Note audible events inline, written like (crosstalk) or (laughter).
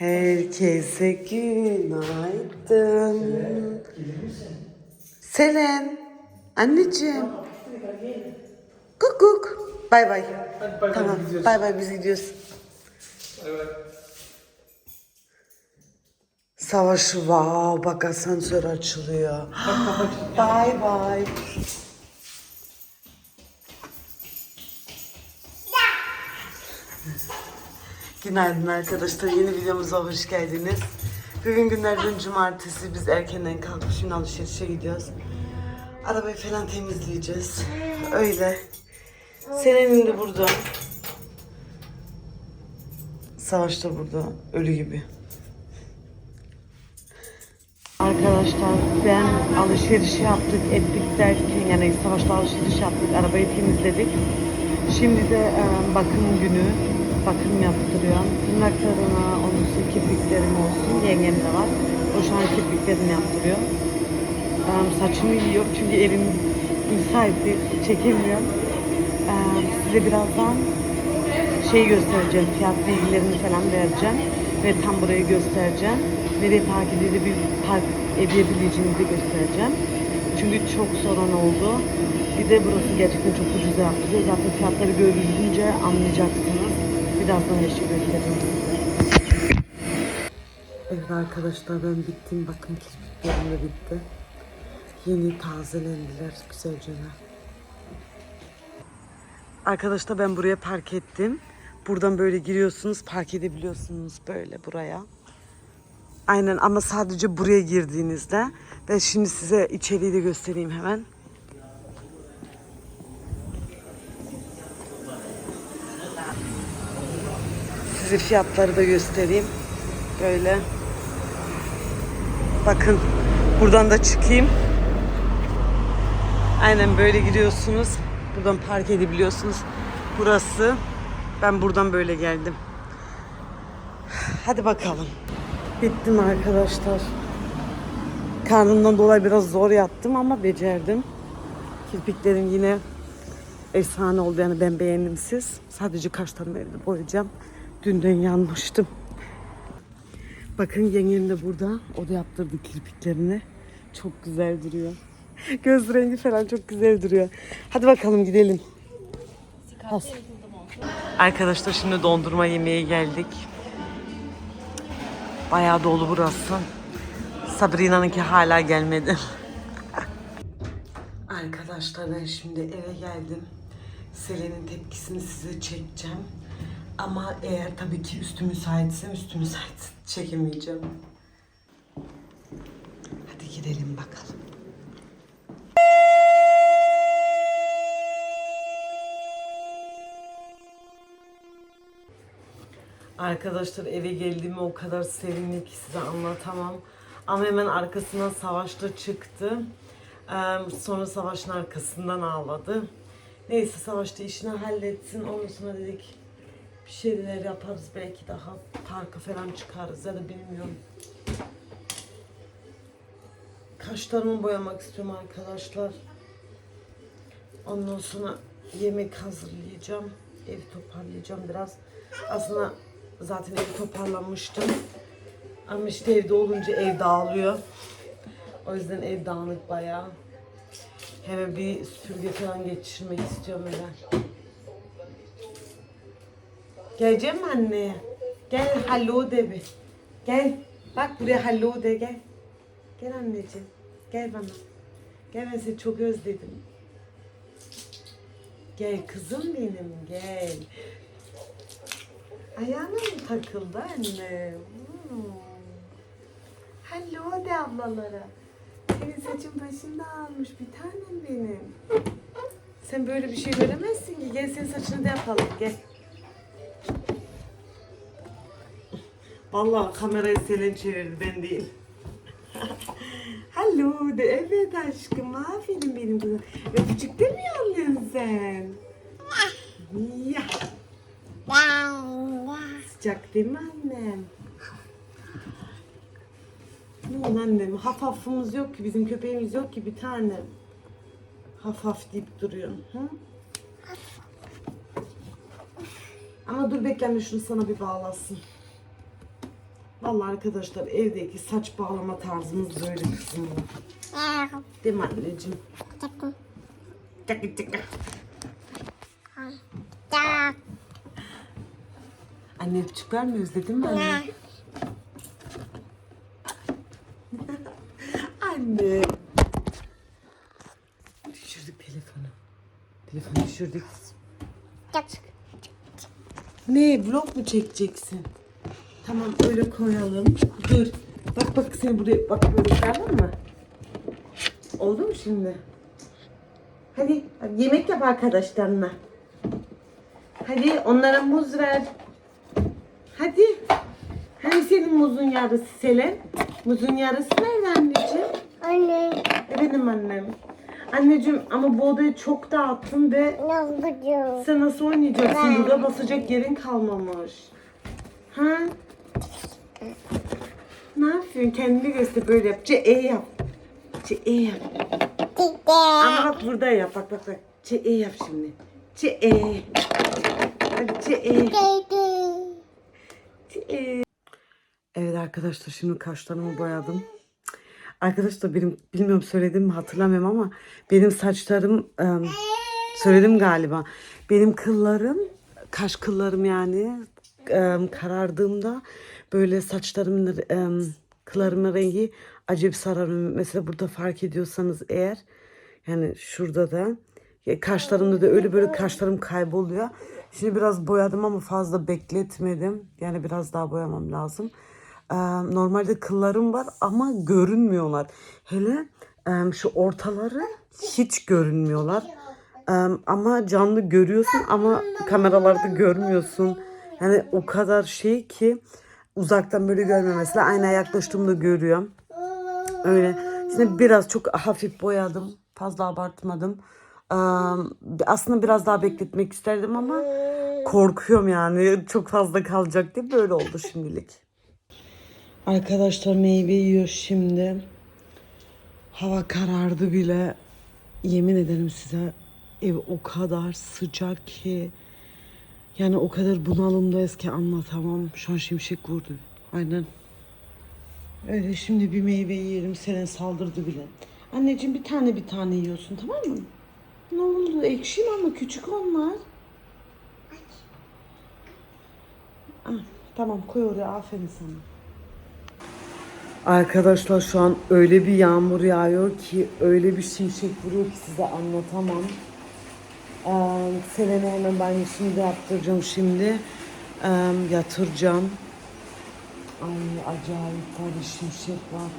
Herkese günaydın. Selen. Anneciğim. Kukuk. Bay bay. Bay Tamam. Bay bay biz gidiyoruz. Bay. Savaş wow bak asansör açılıyor. Bay bay. Günaydın arkadaşlar. Yeni videomuza hoş geldiniz. Bugün günlerden cumartesi. Biz erkenden kalkıp şimdi alışverişe gidiyoruz. Arabayı falan temizleyeceğiz. Öyle. Senenin de burada. Savaş da burada. Ölü gibi. Arkadaşlar ben alışveriş yaptık ettik derken yani savaşla alışveriş yaptık arabayı temizledik. Şimdi de bakım günü bakım yaptırıyorum. Tırnaklarına onun için kirpiklerim olsun yengem de var. O şu an kirpiklerini yaptırıyor. E, saçımı yiyor çünkü elim müsait değil çekemiyorum. E, size birazdan şey göstereceğim, fiyat bilgilerini falan vereceğim ve tam burayı göstereceğim. Nereye park edilebilir, park edebileceğini de göstereceğim. Çünkü çok sorun oldu. Bir de burası gerçekten çok ucuz yaptırıyor. Zaten fiyatları görünce anlayacaksınız. Birazdan göstereceğim size. Evet arkadaşlar ben bittim. Bakın kirpiklerim de bitti. Yeni tazelendiler güzelce. Arkadaşlar ben buraya park ettim. Buradan böyle giriyorsunuz, park edebiliyorsunuz böyle buraya. Aynen ama sadece buraya girdiğinizde. Ben şimdi size içeriği de göstereyim hemen. Size fiyatları da göstereyim. Böyle. Bakın buradan da çıkayım. Aynen böyle giriyorsunuz. Buradan park edebiliyorsunuz. Burası. Ben buradan böyle geldim. Hadi bakalım. Bittim arkadaşlar. Karnımdan dolayı biraz zor yattım ama becerdim. Kirpiklerim yine efsane oldu yani ben beğendim siz. Sadece kaşlarımı evde boyayacağım. Dünden yanmıştım. Bakın yengem de burada. O da yaptırdı kirpiklerini. Çok güzel duruyor. Göz rengi falan çok güzel duruyor. Hadi bakalım gidelim. Arkadaşlar şimdi dondurma yemeye geldik. Bayağı dolu burası. Sabrina'nınki hala gelmedi. (laughs) Arkadaşlar ben şimdi eve geldim. Selen'in tepkisini size çekeceğim. Ama eğer tabii ki üstü müsaitsem üstü müsait (laughs) çekemeyeceğim. Hadi gidelim bakalım. Arkadaşlar eve geldiğimi o kadar sevindim ki size anlatamam. Ama hemen arkasından savaşta çıktı. Ee, sonra savaşın arkasından ağladı. Neyse savaşta işini halletsin. Ondan sonra dedik bir şeyler yaparız belki daha parka falan çıkarız ya da bilmiyorum. Kaşlarımı boyamak istiyorum arkadaşlar. Ondan sonra yemek hazırlayacağım. Evi toparlayacağım biraz. Aslında zaten evi toparlamıştım. Ama işte evde olunca ev dağılıyor. O yüzden ev dağınık bayağı. Hemen bir süpürge falan geçirmek istiyorum hemen. Geleceğim mi anne? Gel hallo de bir. Gel. Bak buraya hallo de gel. Gel anneciğim. Gel bana. Gel ben seni çok özledim. Gel kızım benim gel. Ayağına mı takıldı anne? Hmm. Hello de ablalara. Senin saçın başın dağılmış bir tanem benim. Sen böyle bir şey göremezsin ki. Gel senin saçını da yapalım gel. Vallahi kamerayı Selen çevirdi ben değil. (laughs) Hello de evet aşkım aferin benim kızım. Öpücük de mi yolluyorsun sen? Ya. Sıcak değil mi annem? Ne oldu annem? Hafafımız yok ki, bizim köpeğimiz yok ki bir tane. Hafaf deyip duruyorsun. Hı? Ama dur bekle anne şunu sana bir bağlasın. Vallahi arkadaşlar evdeki saç bağlama tarzımız böyle kızımla. Değil mi anneciğim? Tıkı tıkı. Anne öpücükler mi özledin mi anne? (laughs) Anne. Düşürdük telefonu. Telefonu düşürdük. Ne vlog mu çekeceksin? Tamam öyle koyalım. Dur. Bak bak seni buraya bak böyle koyalım mı? Oldu mu şimdi? Hadi, hadi yemek yap arkadaşlarına. Hadi onlara muz ver. Hadi. Hani senin muzun yarısı Selen? Muzun yarısı nerede anneciğim? Anne, Benim annem. Anneciğim ama bu odayı çok dağıttın ve yapacağım? sen nasıl oynayacaksın? Burada basacak yerin kalmamış. Ha? Ne yapıyorsun? Kendini göster böyle yap. C E yap. C E yap. Ama bak burada yap. Bak bak bak. C E yap şimdi. C E. Hadi C E. C E. Evet arkadaşlar şimdi kaşlarımı boyadım. Arkadaşlar benim bilmiyorum söyledim mi hatırlamıyorum ama benim saçlarım söyledim galiba. Benim kıllarım kaş kıllarım yani karardığımda böyle saçlarımın em, kıllarımın rengi acayip sararıyor. Mesela burada fark ediyorsanız eğer yani şurada da kaşlarımda da öyle böyle kaşlarım kayboluyor. Şimdi biraz boyadım ama fazla bekletmedim. Yani biraz daha boyamam lazım. Normalde kıllarım var ama görünmüyorlar. Hele şu ortaları hiç görünmüyorlar. Ama canlı görüyorsun ama kameralarda görmüyorsun. Yani o kadar şey ki uzaktan böyle görmüyor. Mesela aynaya yaklaştığımda görüyorum. Öyle. Şimdi biraz çok hafif boyadım. Fazla abartmadım. Ee, aslında biraz daha bekletmek isterdim ama korkuyorum yani. Çok fazla kalacak diye böyle oldu şimdilik. Arkadaşlar meyve yiyor şimdi. Hava karardı bile. Yemin ederim size ev o kadar sıcak ki. Yani o kadar bunalımdayız ki anlatamam. Şu an şimşek vurdu. Aynen. Öyle şimdi bir meyve yiyelim. Selen saldırdı bile. Anneciğim bir tane bir tane yiyorsun tamam mı? Ne oldu? Ekşi mi ama küçük onlar. Ah, tamam koy oraya aferin sana. Arkadaşlar şu an öyle bir yağmur yağıyor ki öyle bir şimşek vuruyor ki size anlatamam. Ee, hemen banyosunu da yaptıracağım şimdi. Ee, yatıracağım. Ay acayip var bir şimşek var.